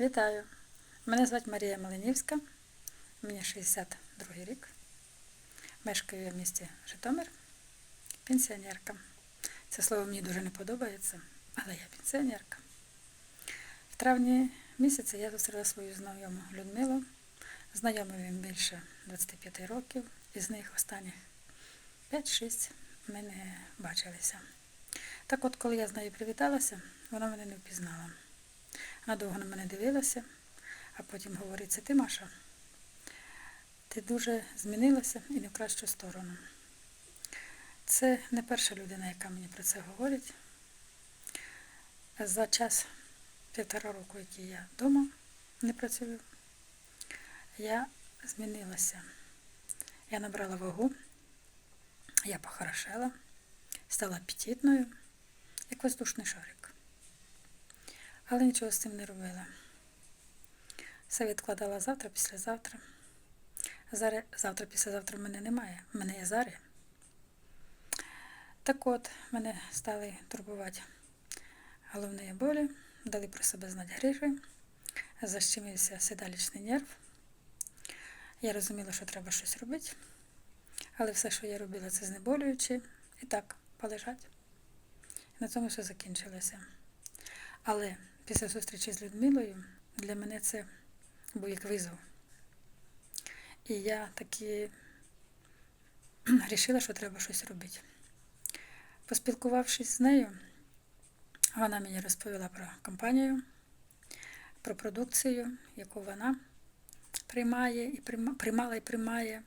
Вітаю! Мене звати Марія Малинівська, мені 62 рік. Мешкаю я в місті Житомир, пенсіонерка. Це слово мені дуже не подобається, але я пенсіонерка. В травні місяці я зустріла свою знайому Людмилу. Знайомі він більше 25 років, із них останніх 5-6 ми не бачилися. Так от, коли я з нею привіталася, вона мене не впізнала. Вона довго на мене дивилася, а потім говорить, це ти, Маша? Ти дуже змінилася і не в кращу сторону. Це не перша людина, яка мені про це говорить. За час півтора року, який я вдома не працюю, я змінилася. Я набрала вагу, я похорошела, стала апетитною, як воздушний шарик. Але нічого з цим не робила. Все відкладала завтра, післязавтра. Зараз, завтра, післязавтра в мене немає. В мене є зарі. Так от, мене стали турбувати головні болі, дали про себе знати грижі, защемився седалічний нерв. Я розуміла, що треба щось робити, але все, що я робила, це знеболюючи і так, полежать. На цьому все закінчилося. Але після зустрічі з Людмилою для мене це був як визов. І я таки вирішила, що треба щось робити. Поспілкувавшись з нею, вона мені розповіла про компанію, про продукцію, яку вона приймає і прийма- приймала і приймає,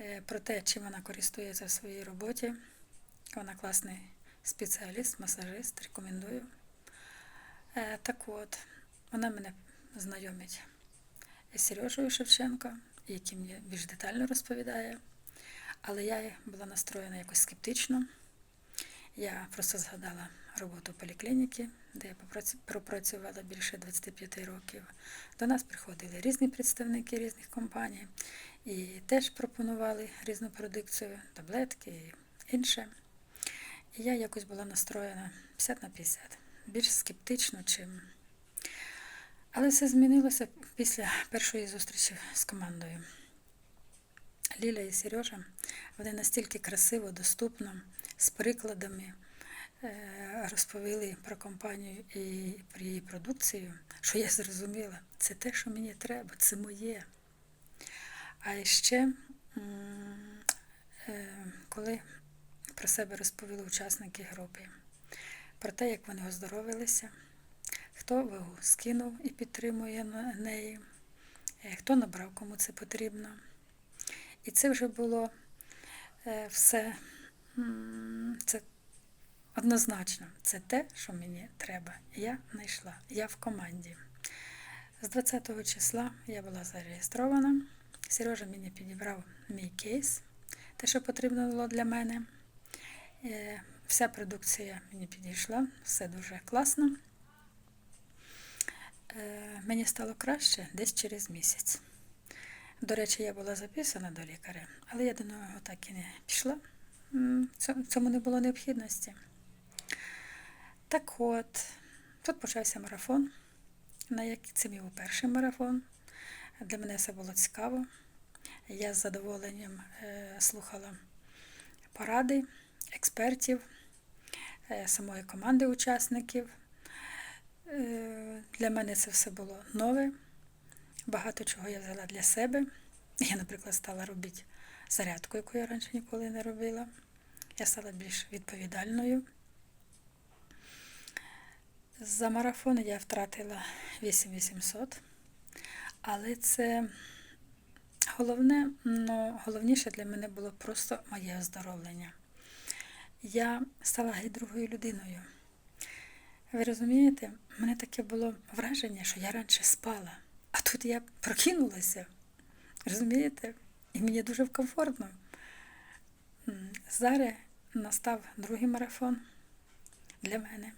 е, про те, чим вона користується в своїй роботі. Вона класний спеціаліст, масажист, рекомендую. Е, Так от, вона мене знайомить з Сережею Шевченко, який мені більш детально розповідає. Але я була настроєна якось скептично. Я просто згадала роботу поліклініки, де я пропрацювала більше 25 років. До нас приходили різні представники різних компаній і теж пропонували різну продукцію, таблетки і інше. І я якось була настроєна 50 на 50, більш скептично, чим. Але все змінилося після першої зустрічі з командою. Ліля і Сережа, вони настільки красиво, доступно, з прикладами е, розповіли про компанію і про її продукцію, що я зрозуміла, це те, що мені треба, це моє. А ще, е, коли про себе розповіли учасники групи, про те, як вони оздоровилися, хто вагу скинув і підтримує неї, е, хто набрав, кому це потрібно. І це вже було е, все це однозначно. Це те, що мені треба. Я знайшла. Я в команді. З 20 числа я була зареєстрована. Сережа мені підібрав мій кейс, те, що потрібно було для мене. Вся продукція мені підійшла, все дуже класно. Е, Мені стало краще десь через місяць. До речі, я була записана до лікаря, але я до нього так і не пішла. Цьому не було необхідності. Так от, тут почався марафон. На як це мій перший марафон. Для мене все було цікаво. Я з задоволенням е, слухала поради експертів, самої команди учасників. Е, Для мене це все було нове. Багато чого я взяла для себе. Я, наприклад, стала робити зарядку, яку я раніше ніколи не робила. Я стала більш відповідальною. За марафон я втратила 8800, але це головне, ну, головніше для мене було просто моє оздоровлення. Я стала геть другою людиною. Ви розумієте, в мене таке було враження, що я раніше спала, а тут я прокинулася. Розумієте? І мені дуже комфортно. Зараз настав другий марафон для мене.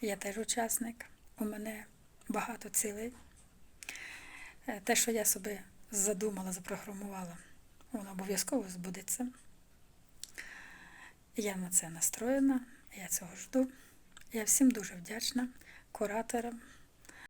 Я теж учасник. У мене багато цілей. Е, Те, що я собі задумала, запрограмувала, воно обов'язково збудеться. Я на це настроєна, я цього жду. Я всім дуже вдячна кураторам,